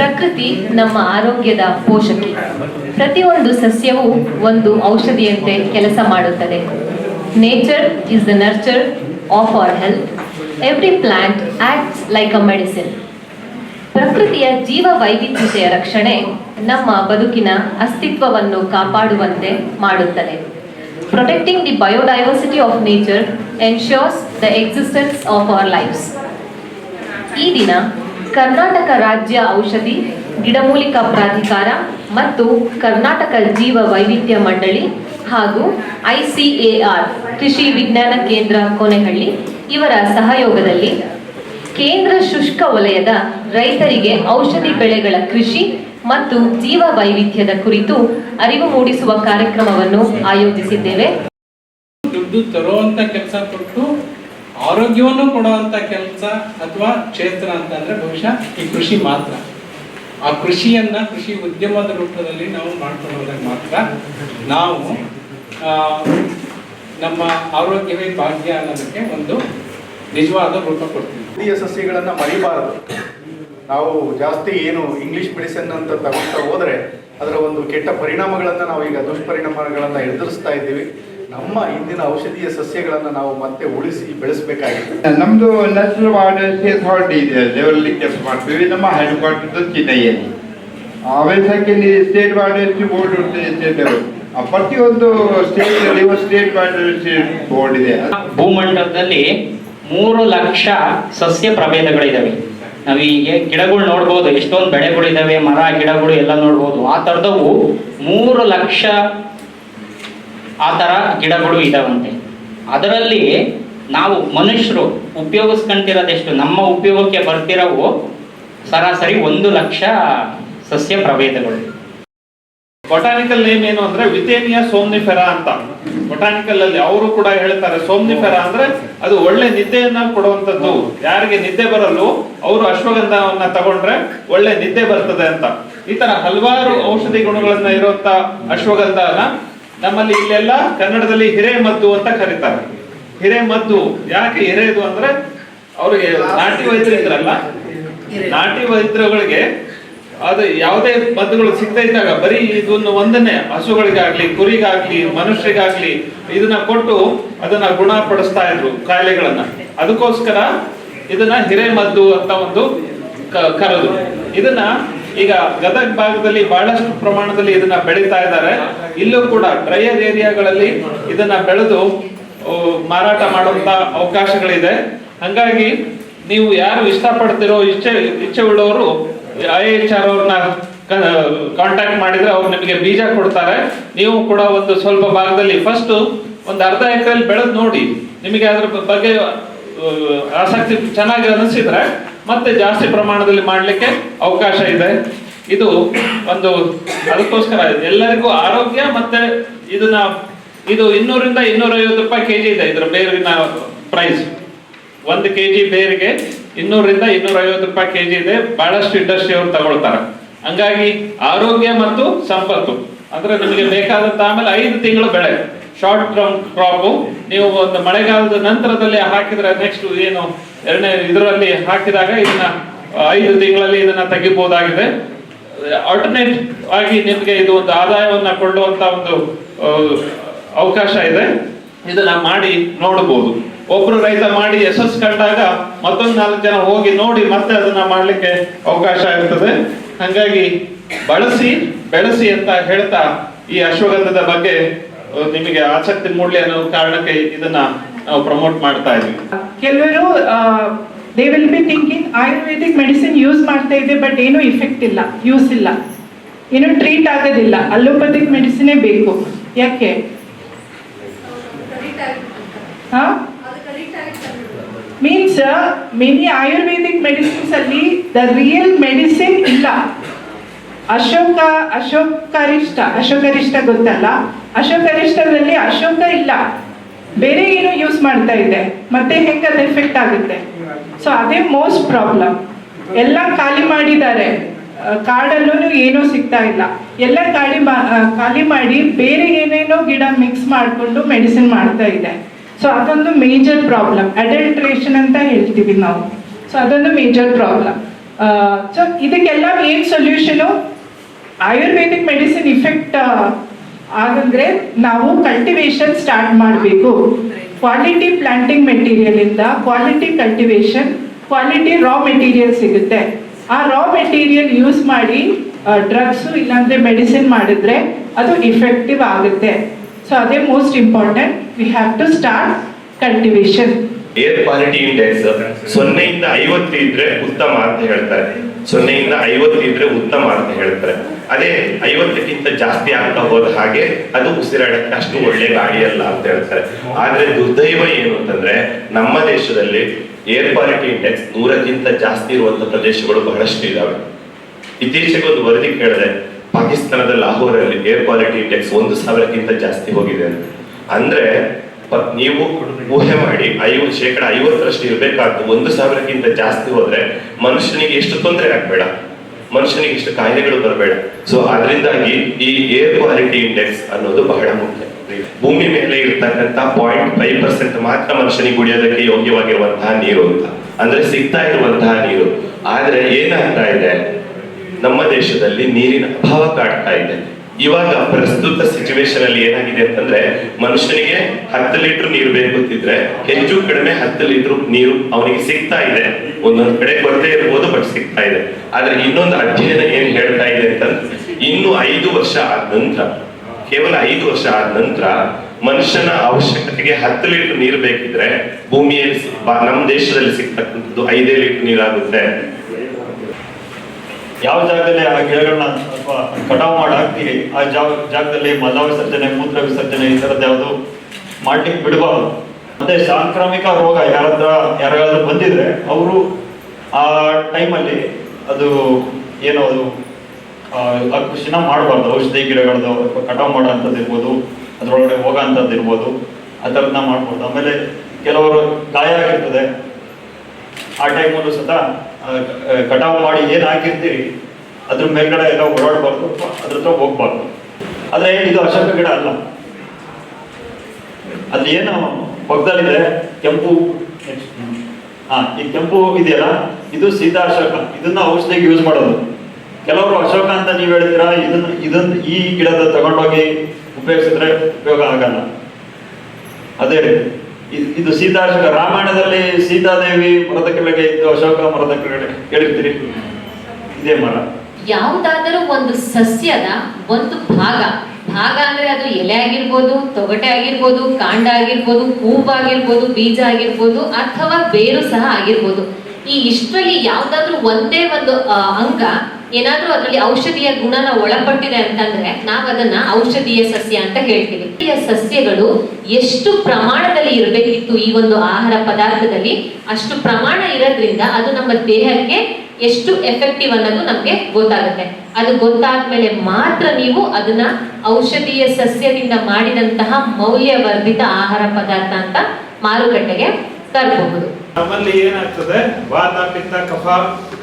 ಪ್ರಕೃತಿ ನಮ್ಮ ಆರೋಗ್ಯದ ಪೋಷಕಿ. ಪ್ರತಿಯೊಂದು ಸಸ್ಯವು ಒಂದು ಔಷಧಿಯಂತೆ ಕೆಲಸ ಮಾಡುತ್ತದೆ. Nature is the nurture of our health every plant acts like a medicine ಪ್ರಕೃತಿಯ ಜೀವ ವೈವಿಧ್ಯತೆಯ ರಕ್ಷಣೆ ನಮ್ಮ ಬದುಕಿನ ಅಸ್ತಿತ್ವವನ್ನು ಕಾಪಾಡುವಂತೆ ಮಾಡುತ್ತದೆ. Protecting the biodiversity of nature ensures the existence of our lives ಈ ದಿನ ಕರ್ನಾಟಕ ರಾಜ್ಯ ಔಷಧಿ, ಗಿಡಮೂಲಿಕಾ ಪ್ರಾಧಿಕಾರ ಮತ್ತು ಕರ್ನಾಟಕ ಜೀವ ವೈವಿಧ್ಯ ಮಂಡಳಿ ಹಾಗೂ ಐಸಿಎಆರ್, ಕೃಷಿ ವಿಜ್ಞಾನ ಕೇಂದ್ರ ಕೊನೆಹಳ್ಳಿ ಇವರ ಸಹಯೋಗದಲ್ಲಿ ಕೇಂದ್ರ ಶುಷ್ಕ ವಲಯದ ರೈತರಿಗೆ ಔಷಧಿ ಬೆಳೆಗಳ ಕೃಷಿ ಮತ್ತು ಜೀವ ವೈವಿಧ್ಯದ ಕುರಿತು ಅರಿವು ಮೂಡಿಸುವ ಕಾರ್ಯಕ್ರಮವನ್ನು ಆಯೋಜಿಸಿದ್ದೇವೆ. ದುಡ್ಡು ತರುವಂತ ಕೆಲಸ ಕೊಟ್ಟು ಆರೋಗ್ಯವನ್ನು ಕೊಡುವಂತ ಕೆಲಸ ಅಥವಾ ಕ್ಷೇತ್ರ ಅಂತಂದರೆ ಬಹುಶಃ ಈ ಕೃಷಿ ಮಾತ್ರ. ಆ ಕೃಷಿಯನ್ನ ಕೃಷಿ ಉದ್ಯಮದ ರೂಪದಲ್ಲಿ ನಾವು ಮಾಡ್ಕೊಂಡು ಮಾತ್ರ ನಾವು ನಮ್ಮ ಆರೋಗ್ಯವೇ ಭಾಗ್ಯ ಅನ್ನೋದಕ್ಕೆ ಒಂದು ನಿಜವಾದ ರೂಪ ಕೊಡ್ತೀವಿ. ಹಿರಿಯ ಸಸ್ಯಗಳನ್ನು ಮರಿಬಾರದು. ನಾವು ಜಾಸ್ತಿ ಏನು ಇಂಗ್ಲಿಷ್ ಮೆಡಿಸಿನ್ ಅಂತ ತಗೊಳ್ತಾ ಹೋದರೆ ಅದರ ಒಂದು ಕೆಟ್ಟ ಪರಿಣಾಮಗಳನ್ನು ನಾವು ಈಗ ದುಷ್ಪರಿಣಾಮಗಳನ್ನು ಎದುರಿಸ್ತಾ ಇದ್ದೀವಿ. ನಮ್ಮ ಇಂದಿನ ಔಷಧೀಯ ಸಸ್ಯಗಳನ್ನು ನಾವು ಮತ್ತೆ ಉಳಿಸಿ ಬೆಳೆಸಬೇಕಾಗಿದೆ. ನಮ್ದು ನ್ಯಾಷನಲ್ ವಾರ್ಡ್ ಅಥಾರಿಟಿ ಇದೆ. ಲೆವೆಲ್ಲಿ ಕೆಲಸ ಮಾಡ್ತೀವಿ. ನಮ್ಮ ಹೆಡ್ ಕ್ವಾರ್ಟರ್ ಚೆನ್ನೈಯಲ್ಲಿ ಆವೇಶಕ್ಕೆ state ward board state level ಪ್ರತಿಯೊಂದು state level state ward board ಇದೆ. ಭೂಮಂಡಲದಲ್ಲಿ ಮೂರು ಲಕ್ಷ ಸಸ್ಯ ಪ್ರಭೇದಗಳಿದಾವೆ. ನಾವು ಈಗ ಗಿಡಗಳು ನೋಡ್ಬೋದು. ಎಷ್ಟೊಂದು ಬೆಳೆಗಳಿದಾವೆ. ಮರ ಗಿಡಗಳು ಎಲ್ಲ ನೋಡ್ಬೋದು. ಆ ಥರದವು ಮೂರು ಲಕ್ಷ ಆ ಥರ ಗಿಡಗಳು ಇದಾವಂತೆ. ಅದರಲ್ಲಿ ನಾವು ಮನುಷ್ಯರು ಉಪಯೋಗಿಸ್ಕೊಂತಿರೋದೆಷ್ಟು, ನಮ್ಮ ಉಪಯೋಗಕ್ಕೆ ಬರ್ತಿರೋವು ಸರಾಸರಿ ಒಂದು ಲಕ್ಷ ಸಸ್ಯ ಪ್ರಭೇದಗಳು. ಬೊಟಾನಿಕಲ್ ನೇಮ್ ಏನು ಅಂದ್ರೆ ವಿತೇನಿಯಾ ಸೋಮ್ನಿಫೆರಾ ಅಂತ. ಬೊಟಾನಿಕಲ್ ಅಲ್ಲಿ ಅವರು ಕೂಡ ಹೇಳ್ತಾರೆ ಸೋಮ್ನಿಫೆರಾ ಅಂದ್ರೆ ಅದು ಒಳ್ಳೆ ನಿದ್ದೆಯನ್ನ ಕೊಡುವಂತದ್ದು ಯಾರಿಗೆ ನಿದ್ದೆ ಬರಲು ಅವರು ಅಶ್ವಗಂಧವನ್ನ ತಗೊಂಡ್ರೆ ಒಳ್ಳೆ ನಿದ್ದೆ ಬರ್ತದೆ ಅಂತ. ಈ ತರ ಹಲವಾರು ಔಷಧಿ ಗುಣಗಳನ್ನ ಇರುವಂತ ಅಶ್ವಗಂಧನ ನಮ್ಮಲ್ಲಿ ಇಲ್ಲೆಲ್ಲ ಕನ್ನಡದಲ್ಲಿ ಹಿರೇಮದ್ದು ಅಂತ ಕರೀತಾರೆ. ಹಿರೇಮದ್ದು ಯಾಕೆ ಹಿರೇದು ಅಂದ್ರೆ ಅವ್ರಿಗೆ ನಾಟಿ ವೈದ್ಯರು ಇದ್ರಲ್ಲ, ನಾಟಿ ವೈದ್ಯರುಗಳಿಗೆ ಅದು ಯಾವುದೇ ಮದ್ದುಗಳು ಸಿಗ್ತಾ ಇದ್ದಾಗ ಬರೀ ಇದನ್ನು ಒಂದನ್ನೇ ಹಸುಗಳಿಗಾಗ್ಲಿ, ಕುರಿಗಾಗ್ಲಿ, ಮನುಷ್ಯರಿಗಾಗ್ಲಿ ಇದನ್ನ ಕೊಟ್ಟು ಅದನ್ನ ಗುಣಪಡಿಸ್ತಾ ಇದ್ರು ಕಾಯಿಲೆಗಳನ್ನ. ಅದಕ್ಕೋಸ್ಕರ ಇದನ್ನ ಹಿರೇಮದ್ದು ಅಂತ ಒಂದು ಕರೆದು. ಇದನ್ನ ಈಗ ಗದಗ ಭಾಗದಲ್ಲಿ ಬಹಳಷ್ಟು ಪ್ರಮಾಣದಲ್ಲಿ ಇದನ್ನ ಬೆಳೀತಾ ಇದ್ದಾರೆ. ಇಲ್ಲೂ ಕೂಡ ಡ್ರೈಯರ್ ಏರಿಯಾಗಳಲ್ಲಿ ಇದನ್ನ ಬೆಳೆದು ಮಾರಾಟ ಮಾಡುವಂತ ಅವಕಾಶಗಳಿದೆ. ಹಂಗಾಗಿ ನೀವು ಯಾರು ಇಷ್ಟಪಡ್ತಿರೋ, ಇಚ್ಛೆ ಇಚ್ಛೆ ಉಳ್ಳವರು ಐ ಎಚ್ ಆರ್ ಅವ್ರನ್ನ ಕಾಂಟ್ಯಾಕ್ಟ್ ಮಾಡಿದ್ರೆ ಅವ್ರು ನಿಮಗೆ ಬೀಜ ಕೊಡ್ತಾರೆ. ನೀವು ಕೂಡ ಒಂದು ಸ್ವಲ್ಪ ಭಾಗದಲ್ಲಿ ಫಸ್ಟ್ ಒಂದು ಅರ್ಧ ಎಕರೆಯಲ್ಲಿ ಬೆಳೆದು ನೋಡಿ. ನಿಮಗೆ ಅದ್ರ ಬಗ್ಗೆ ಆಸಕ್ತಿ ಚೆನ್ನಾಗಿ ಅನಿಸಿದ್ರೆ ಮತ್ತೆ ಜಾಸ್ತಿ ಪ್ರಮಾಣದಲ್ಲಿ ಮಾಡಲಿಕ್ಕೆ ಅವಕಾಶ ಇದೆ. ಇದು ಒಂದು ಅದಕ್ಕೋಸ್ಕರ ಎಲ್ಲರಿಗೂ ಆರೋಗ್ಯ ಮತ್ತೆ ಇದನ್ನ ಇದು ಇನ್ನೂರಿಂದ ಇನ್ನೂರೈವತ್ತು ರೂಪಾಯಿ ಕೆಜಿ ಇದೆ ಇದರ ಬೇರಿನ ಪ್ರೈಸ್ ಒಂದು ಕೆಜಿ ಬೇರಿಗೆ ಇನ್ನೂರಿಂದ ಇನ್ನೂರೈವತ್ತು ರೂಪಾಯಿ ಕೆಜಿ ಇದೆ. ಬಹಳಷ್ಟು ಇಂಡಸ್ಟ್ರಿ ಅವರು ತಗೊಳ್ತಾರೆ. ಹಂಗಾಗಿ ಆರೋಗ್ಯ ಮತ್ತು ಸಂಪತ್ತು. ಅಂದ್ರೆ ನಿಮಗೆ ಬೇಕಾದಂತ ಆಮೇಲೆ ಐದು ತಿಂಗಳು ಬೆಳೆ. ಶಾರ್ಟ್ ಟರ್ಮ್ ಕ್ರಾಪು ನೀವು ಒಂದು ಮಳೆಗಾಲದ ನಂತರದಲ್ಲಿ ಹಾಕಿದ್ರೆ ನೆಕ್ಸ್ಟ್ ಏನು ಎರಡನೇ ಇದರಲ್ಲಿ ಹಾಕಿದಾಗ ಇದನ್ನ ಐದು ತಿಂಗಳಲ್ಲಿ ಇದನ್ನ ತೆಗಿಬಹುದಾಗಿದೆ. ಆಲ್ಟರ್ನೇಟ್ ಆಗಿ ನಿಮಗೆ ಇದು ಒಂದು ಆದಾಯವನ್ನ ಕೊಳ್ಳುವಂತ ಒಂದು ಅವಕಾಶ ಇದೆ. ಇದನ್ನ ಮಾಡಿ ನೋಡಬಹುದು. ಒಬ್ರು ರೈತ ಮಾಡಿ ಯಶಸ್ಸು ಕಂಡಾಗ ಮತ್ತೊಂದು ನಾಲ್ಕು ಜನ ಹೋಗಿ ನೋಡಿ ಮತ್ತೆ ಅದನ್ನ ಮಾಡಲಿಕ್ಕೆ ಅವಕಾಶ ಇರ್ತದೆ. ಹಂಗಾಗಿ ಬಳಸಿ, ಬೆಳೆಸಿ ಅಂತ ಹೇಳ್ತಾ ಈ ಅಶ್ವಗಂಧದ ಬಗ್ಗೆ ನಿಮಗೆ ಆಸಕ್ತಿ ಮೂಡಲಿ ಅನ್ನೋ ಕಾರಣಕ್ಕೆ ಇದನ್ನ ನಾವು ಪ್ರಮೋಟ್ ಮಾಡ್ತಾ ಇದ್ವಿ. ಕೆಲವರು they will be thinking Ayurvedic medicine use ಮಾಡ್ತಾ ಇದೆ ಬಟ್ ಏನೂ ಇಫೆಕ್ಟ್ ಇಲ್ಲ ಯೂಸ್ ಇಲ್ಲ. ಏನು ಟ್ರೀಟ್ ಆಗೋದಿಲ್ಲ ಅಲೋಪತಿಕ್ ಮೆಡಿಸಿನೇ ಬೇಕು. ಯಾಕೆ? ಮೀನ್ಸ್ ಮೆನಿ ಆಯುರ್ವೇದಿಕ್ ಮೆಡಿಸಿನ್ಸ್ ಅಲ್ಲಿ ದ ರಿಯಲ್ ಮೆಡಿಸಿನ್ ಇಲ್ಲ. ಅಶೋಕ, ಅಶೋಕರಿಷ್ಟ ಅಶೋಕರಿಷ್ಟ ಗೊತ್ತಲ್ಲ? ಅಶೋಕರಿಷ್ಟದಲ್ಲಿ ಅಶೋಕ ಇಲ್ಲ. ಬೇರೆ ಏನು ಯೂಸ್ ಮಾಡ್ತಾ ಇದೆ. ಮತ್ತೆ ಹೆಂಗೆ ಅದು ಎಫೆಕ್ಟ್ ಆಗುತ್ತೆ? ಸೊ ಅದೇ ಮೋಸ್ಟ್ ಪ್ರಾಬ್ಲಮ್ ಎಲ್ಲ ಖಾಲಿ ಮಾಡಿದ್ದಾರೆ. ಕಾಡಲ್ಲೂ ಏನೂ ಸಿಗ್ತಾ ಇಲ್ಲ. ಎಲ್ಲ ಖಾಲಿ ಖಾಲಿ ಮಾಡಿ ಬೇರೆ ಏನೇನೋ ಗಿಡ ಮಿಕ್ಸ್ ಮಾಡಿಕೊಂಡು ಮೆಡಿಸಿನ್ ಮಾಡ್ತಾ ಇದೆ. ಸೊ ಅದೊಂದು ಮೇಜರ್ ಪ್ರಾಬ್ಲಮ್ ಅಡಲ್ಟ್ರೇಷನ್ ಅಂತ ಹೇಳ್ತೀವಿ ನಾವು. ಸೊ ಅದೊಂದು ಮೇಜರ್ ಪ್ರಾಬ್ಲಮ್ ಸೊ ಇದಕ್ಕೆಲ್ಲ ಏನು ಸೊಲ್ಯೂಷನು ಆಯುರ್ವೇದಿಕ್ ಮೆಡಿಸಿನ್ ಇಫೆಕ್ಟ್ ಆಗಂದ್ರೆ ನಾವು ಕಲ್ಟಿವೇಶನ್ ಸ್ಟಾರ್ಟ್ ಮಾಡಬೇಕು. ಕ್ವಾಲಿಟಿ ಪ್ಲಾಂಟಿಂಗ್ ಮೆಟೀರಿಯಲ್ ಇಂದ quality cultivation quality raw material ಸಿಗುತ್ತೆ. ಆ ರಾ ಮೆಟೀರಿಯಲ್ ಯೂಸ್ ಮಾಡಿ ಡ್ರಗ್ಸ್ ಇಲ್ಲಾಂದ್ರೆ ಮೆಡಿಸಿನ್ ಮಾಡಿದ್ರೆ ಅದು ಇಫೆಕ್ಟಿವ್ ಆಗುತ್ತೆ. ಸೊ ಅದೇ most important we have to start cultivation air quality index ಸೊನ್ನೆಯಿಂದ ಐವತ್ತು ಇದ್ರೆ ಉತ್ತಮ ಅಂತ ಹೇಳ್ತಾರೆ ಸೊನ್ನೆಯಿಂದ ಐವತ್ತು ಇದ್ರೆ ಉತ್ತಮ ಅಂತ ಹೇಳ್ತಾರೆ. ಅದೇ ಐವತ್ತಕ್ಕಿಂತ ಜಾಸ್ತಿ ಆಗ್ತಾ ಹೋದ ಹಾಗೆ ಅದು ಉಸಿರಾಡಕ್ಕೆ ಅಷ್ಟು ಒಳ್ಳೆ ಗಾಡಿ ಅಲ್ಲ ಅಂತ ಹೇಳ್ತಾರೆ. ಆದ್ರೆ ದುರ್ದೈವ ಏನು ಅಂತಂದ್ರೆ ನಮ್ಮ ದೇಶದಲ್ಲಿ ಏರ್ ಕ್ವಾಲಿಟಿ ಇಂಡೆಕ್ಸ್ ನೂರಕ್ಕಿಂತ ಜಾಸ್ತಿ ಇರುವಂತ ಪ್ರದೇಶಗಳು ಬಹಳಷ್ಟು ಇದಾವೆ. ಇತ್ತೀಚೆಗೆ ಒಂದು ವರದಿ ಕೇಳಿದೆ, ಪಾಕಿಸ್ತಾನದ ಲಾಹೋರಲ್ಲಿ ಏರ್ ಕ್ವಾಲಿಟಿ ಇಂಡೆಕ್ಸ್ ಒಂದು ಸಾವಿರಕ್ಕಿಂತ ಜಾಸ್ತಿ ಹೋಗಿದೆ ಅಂದ್ರೆ ನೀವು ಊಹೆ ಮಾಡಿ ಐವ, ಶೇಕಡ ಐವತ್ತರಷ್ಟು ಇರಬೇಕಾದ್ದು ಒಂದು ಸಾವಿರಕ್ಕಿಂತ ಜಾಸ್ತಿ ಹೋದ್ರೆ ಮನುಷ್ಯನಿಗೆ ಎಷ್ಟು ತೊಂದರೆ ಆಗ್ಬೇಡ. ಮನುಷ್ಯನಿಗೆ ಎಷ್ಟು ಕಾಯಿಲೆಗಳು ಬರಬೇಡ. ಸೊ ಅದರಿಂದಾಗಿ ಈ ಏರ್ ಕ್ವಾಲಿಟಿ ಇಂಡೆಕ್ಸ್ ಅನ್ನೋದು ಬಹಳ ಮುಖ್ಯ. ಭೂಮಿ ಮೇಲೆ ಇರ್ತಕ್ಕಂಥ ಪಾಯಿಂಟ್ ಫೈವ್ ಪರ್ಸೆಂಟ್ ಮಾತ್ರ ಮನುಷ್ಯನಿಗೆ ಕುಡಿಯೋದಕ್ಕೆ ಯೋಗ್ಯವಾಗಿರುವಂತಹ ನೀರು ಅಂತ. ಅಂದ್ರೆ ಸಿಗ್ತಾ ಇರುವಂತಹ ನೀರು. ಆದ್ರೆ ಏನಾಗ್ತಾ ಇದೆ? ನಮ್ಮ ದೇಶದಲ್ಲಿ ನೀರಿನ ಅಭಾವ ಕಾಡ್ತಾ ಇದೆ. ಇವಾಗ ಪ್ರಸ್ತುತ ಸಿಚುವೇಶನ್ ಅಲ್ಲಿ ಏನಾಗಿದೆ ಅಂತಂದ್ರೆ, ಮನುಷ್ಯನಿಗೆ ಹತ್ತು ಲೀಟರ್ ನೀರು ಬೇಕಂತಿದ್ರೆ, ಹೆಚ್ಚು ಕಡಿಮೆ ಹತ್ತು ಲೀಟರ್ ನೀರು ಅವನಿಗೆ ಸಿಗ್ತಾ ಇದೆ. ಒಂದೊಂದು ಕಡೆ ಕೊರತೆ ಇರ್ಬೋದು ಬಟ್ ಸಿಗ್ತಾ ಇದೆ. ಆದ್ರೆ ಇನ್ನೊಂದು ಅಧ್ಯಯನ ಏನ್ ಹೇಳ್ತಾ ಇದೆ ಅಂತಂದ್ರೆ ಇನ್ನು ಐದು ವರ್ಷ ಆದ ನಂತರ, ಕೇವಲ ಐದು ವರ್ಷ ಆದ ನಂತರ, ಮನುಷ್ಯನ ಅವಶ್ಯಕತೆಗೆ ಹತ್ತು ಲೀಟರ್ ನೀರು ಬೇಕಿದ್ರೆ, ಭೂಮಿಯಲ್ಲಿ ನಮ್ಮ ದೇಶದಲ್ಲಿ ಸಿಗ್ತಕ್ಕಂಥದ್ದು ಐದೇ ಲೀಟರ್ ನೀರಾಗುತ್ತೆ. ಯಾವ ಜಾಗದಲ್ಲಿ ಆ ಗಿಡಗಳನ್ನ ಸ್ವಲ್ಪ ಕಟಾವು ಮಾಡಿ ಹಾಕ್ತೀವಿ ಆ ಜಾಗ, ಜಾಗದಲ್ಲಿ ಮಲ ವಿಸರ್ಜನೆ, ಮೂತ್ರ ವಿಸರ್ಜನೆ ಈ ಥರದ್ದು ಯಾವುದು ಮಾಡ್ಲಿಕ್ಕೆ ಬಿಡಬಾರ್ದು. ಮತ್ತೆ ಸಾಂಕ್ರಾಮಿಕ ರೋಗ ಯಾರತ್ರ, ಯಾರಾದ್ರೂ ಬಂದಿದ್ರೆ ಅವರು ಆ ಟೈಮಲ್ಲಿ ಅದು ಏನೋ ಅದು ಕೃಷಿನ ಮಾಡಬಾರ್ದು. ಔಷಧಿ ಗಿಡಗಳದ್ದು ಅಥವಾ ಕಟಾವು ಮಾಡೋ ಅಂಥದ್ದು ಇರ್ಬೋದು, ಅದರೊಳಗಡೆ ಹೋಗೋ ಅಂಥದ್ದು ಇರ್ಬೋದು, ಆ ಮಾಡ್ಬೋದು. ಆಮೇಲೆ ಕೆಲವರು ಗಾಯ ಆಗಿರ್ತದೆ. ಆ ಟೈಮಲ್ಲೂ ಸಹ ಕಟಾವು ಮಾಡಿ ಏನು ಹಾಕಿರ್ತೀರಿ, ಅದ್ರ ಮೇಲ್ಗಡೆ ಎಲ್ಲ ಓಡಾಡಬಾರ್ದು, ಅದ್ರ ಹತ್ರ ಹೋಗ್ಬಾರ್ದು. ಆದ್ರೆ ಇದು ಅಶೋಕ ಗಿಡ ಅಲ್ಲ. ಅದು ಏನು ಪಕ್ಕದಲ್ಲಿದೆ ಕೆಂಪು ಹಾ ಈ ಕೆಂಪು ಇದೆಯಲ್ಲ, ಇದು ಸೀತಾ ಅಶೋಕ ಇದನ್ನ ಔಷಧಿಗೆ ಯೂಸ್ ಮಾಡೋದು. ಕೆಲವರು ಅಶೋಕ ಅಂತ ನೀವು ಹೇಳ್ತೀರಾ, ಇದನ್ನ ಇದನ್ನ ಈ ಗಿಡದ ತಗೊಂಡೋಗಿ ಉಪಯೋಗಿಸಿದ್ರೆ ಉಪಯೋಗ ಆಗಲ್ಲ. ಅದೇ ಇದ್- ಇದು ಸೀತಾ ಅಶೋಕ ರಾಮಾಯಣದಲ್ಲಿ ಸೀತಾದೇವಿ ಮರದ ಕೆಳಗೆ ಇದ್ದು ಅಶೋಕ ಮರದ ಕೆಳಗಡೆ ಕೇಳಿರ್ತೀರಿ? ಇದೇ ಮರ. ಯಾವುದಾದರೂ ಒಂದು ಸಸ್ಯದ ಒಂದು ಭಾಗ ಭಾಗ ಅಂದ್ರೆ ಅದು ಎಲೆ ಆಗಿರ್ಬೋದು, ತೊಗಟೆ ಆಗಿರ್ಬೋದು, ಕಾಂಡ ಆಗಿರ್ಬೋದು ಹೂವಾಗಿರ್ಬೋದು ಬೀಜ ಆಗಿರ್ಬೋದು, ಅಥವಾ ಬೇರು ಸಹ ಆಗಿರ್ಬೋದು. ಈ ಇಷ್ಟರಲ್ಲಿ ಯಾವ್ದಾದ್ರು ಒಂದೇ ಒಂದು ಅಂಗ ಏನಾದ್ರೂ ಅದರಲ್ಲಿ ಔಷಧೀಯ ಗುಣನ ಒಳಪಟ್ಟಿದೆ ಅಂತಂದ್ರೆ ನಾವು ಅದನ್ನ ಔಷಧೀಯ ಸಸ್ಯ ಅಂತ ಹೇಳ್ತೀವಿ. ಈ ಸಸ್ಯಗಳು ಎಷ್ಟು ಪ್ರಮಾಣದಲ್ಲಿ ಇರಬೇಕಿತ್ತು ಈ ಒಂದು ಆಹಾರ ಪದಾರ್ಥದಲ್ಲಿ, ಅಷ್ಟು ಪ್ರಮಾಣ ಇರೋದ್ರಿಂದ ಅದು ನಮ್ಮ ದೇಹಕ್ಕೆ ಎಷ್ಟು ಎಫೆಕ್ಟಿವ್ ಅನ್ನೋದು ನಮಗೆ ಗೊತ್ತಾಗುತ್ತೆ. ಅದು ಗೊತ್ತಾದ್ಮೇಲೆ ಮಾತ್ರ ನೀವು ಅದನ್ನ ಔಷಧೀಯ ಸಸ್ಯದಿಂದ ಮಾಡಿದಂತಹ ಮೌಲ್ಯವರ್ಧಿತ ಆಹಾರ ಪದಾರ್ಥ ಅಂತ ಮಾರುಕಟ್ಟೆಗೆ ತರಬಹುದು. ನಮ್ಮಲ್ಲಿ ಏನಾಗ್ತದೆ? ವಾತ ಪಿತ್ತ, ಕಫ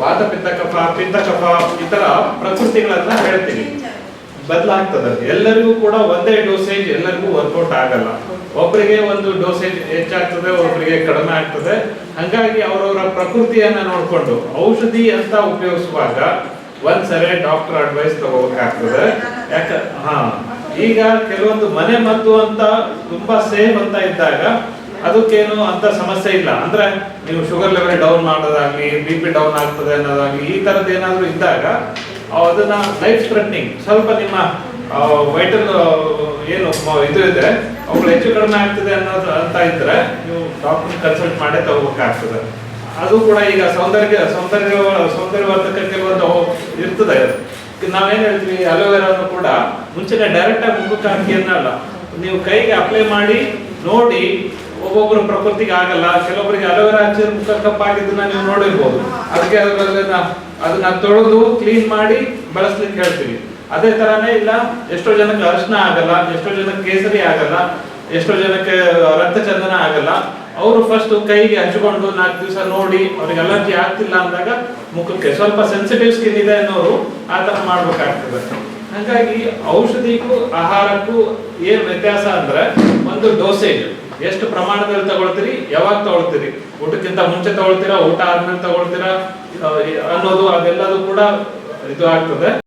ವಾತ ಪಿತ್ತ, ಕಫ ಪಿತ್ತ, ಕಫ, ಈ ತರ ಪ್ರಕೃತಿಗಳನ್ನ ಹೇಳ್ತೀವಿ. ಬದಲಾಗ್ತದೆ ಎಲ್ಲರಿಗೂ ಕೂಡ ಒಂದೇ ಡೋಸೇಜ್ ಎಲ್ಲರಿಗೂ ವರ್ಕೌಟ್ ಆಗಲ್ಲ. ಒಬ್ಬರಿಗೆ ಒಂದು ಡೋಸೇಜ್ ಹೆಚ್ಚಾಗ್ತದೆ ಒಬ್ಬರಿಗೆ ಕಡಿಮೆ ಆಗ್ತದೆ. ಹಂಗಾಗಿ ಅವರವರ ಪ್ರಕೃತಿಯನ್ನ ನೋಡ್ಕೊಂಡು ಔಷಧಿ ಅಂತ ಉಪಯೋಗಿಸುವಾಗ ಒಂದ್ಸರಿ ಡಾಕ್ಟರ್ ಅಡ್ವೈಸ್ ತಗೋಬೇಕಾಗ್ತದೆ. ಯಾಕ, ಹಾ. ಈಗ ಕೆಲವೊಂದು ಮನೆ ಮದ್ದು ಅಂತ ತುಂಬಾ ಸೇಫ್ ಅಂತ ಇದ್ದಾಗ ಅದಕ್ಕೇನು ಅಂತ ಸಮಸ್ಯೆ ಇಲ್ಲ. ಅಂದ್ರೆ ನೀವು ಶುಗರ್ ಲೆವೆಲ್ ಡೌನ್ ಮಾಡೋದಾಗ್ಲಿ ಬಿ ಪಿ ಡೌನ್ ಆಗ್ತದೆ ಅನ್ನೋದಾಗ್ಲಿ, ಈ ತರದ ಏನಾದರೂ ಇದ್ದಾಗ ಅದನ್ನ ಲೈಫ್ ಥ್ರೆಟ್ನಿಂಗ್ ಸ್ವಲ್ಪ ನಿಮ್ಮ ವೈಟಲ್ ಏನು ಇದು ಇದೆ. ಅವುಗಳು ಹೆಚ್ಚು ಕಡಿಮೆ ಆಗ್ತದೆ ಅನ್ನೋದು ಅಂತ ಇದ್ರೆ ನೀವು ಡಾಕ್ಟರ್ ಕನ್ಸಲ್ಟ್ ಮಾಡೇ ತಗೋಬೇಕಾಗ್ತದೆ. ಅದು ಕೂಡ ಈಗ ಸೌಂದರ್ಯ ಸೌಂದರ್ಯ ಸೌಂದರ್ಯವರ್ಧಕ ಒಂದು ಇರ್ತದೆ ನಾವೇನ್ ಹೇಳ್ತೀವಿ ಅಲೋವೆರಾನು ಕೂಡ ಮುಂಚೆನೆ ಡೈರೆಕ್ಟ್ ಆಗಿ ಮುಖಕ್ಕೆ ಹಾಕಿ ಅನ್ನಲ್ಲ. ನೀವು ಕೈಗೆ ಅಪ್ಲೈ ಮಾಡಿ, ನೋಡಿ ಒಬ್ಬೊಬ್ರು ಪ್ರಕೃತಿಗೆ ಆಗಲ್ಲ ಕೆಲವೊಬ್ಬರಿಗೆ ಅಲೋವೆರಾ ಮುಖ ಕಪ್ಪಾಗಿದ್ದನ್ನ ನೀವು ನೋಡಿರ್ಬೋದು. ಅದಕ್ಕೆ ಅದನ್ನ ಅದನ್ನ ತೊಳೆದು ಕ್ಲೀನ್ ಮಾಡಿ ಬಳಸ್ಲಿಕ್ಕೆ ಹೇಳ್ತೀವಿ ಅದೇ ತರಾನೇ ಇಲ್ಲ, ಎಷ್ಟೋ ಜನಕ್ಕೆ ಅರಿಶಿನ ಆಗಲ್ಲ, ಎಷ್ಟೋ ಜನಕ್ಕೆ ಕೇಸರಿ ಆಗಲ್ಲ, ಎಷ್ಟೋ ಜನಕ್ಕೆ ರಕ್ತ ಚಂದನ ಆಗಲ್ಲ. ಅವರು ಫಸ್ಟ್ ಕೈಗೆ ಹಚ್ಚಿಕೊಂಡು ನಾಲ್ಕು ದಿವಸ ನೋಡಿ, ಅವ್ರಿಗೆ ಅಲರ್ಜಿ ಆಗ್ತಿಲ್ಲ ಅಂದಾಗ ಮುಖಕ್ಕೆ ಸ್ವಲ್ಪ ಸೆನ್ಸಿಟಿವ್ ಸ್ಕಿನ್ ಇದೆ ಅನ್ನೋರು ಆ ತರ ಮಾಡ್ಬೇಕಾಗ್ತದೆ. ಹಾಗಾಗಿ ಔಷಧಿಗೂ, ಆಹಾರಕ್ಕೂ ಏನ್ ವ್ಯತ್ಯಾಸ ಅಂದ್ರೆ ಒಂದು ಡೋಸೇಜ್ ಎಷ್ಟು ಪ್ರಮಾಣದಲ್ಲಿ ತಗೊಳ್ತೀರಿ? ಯಾವಾಗ ತಗೊಳ್ತೀರಿ? ಊಟಕ್ಕಿಂತ ಮುಂಚೆ ತಗೊಳ್ತೀರಾ? ಊಟ ಆದ್ಮೇಲೆ ತಗೊಳ್ತೀರಾ? ಅನ್ನೋದು ಅದೆಲ್ಲದೂ ಕೂಡ ಇದು ಆಗ್ತದೆ.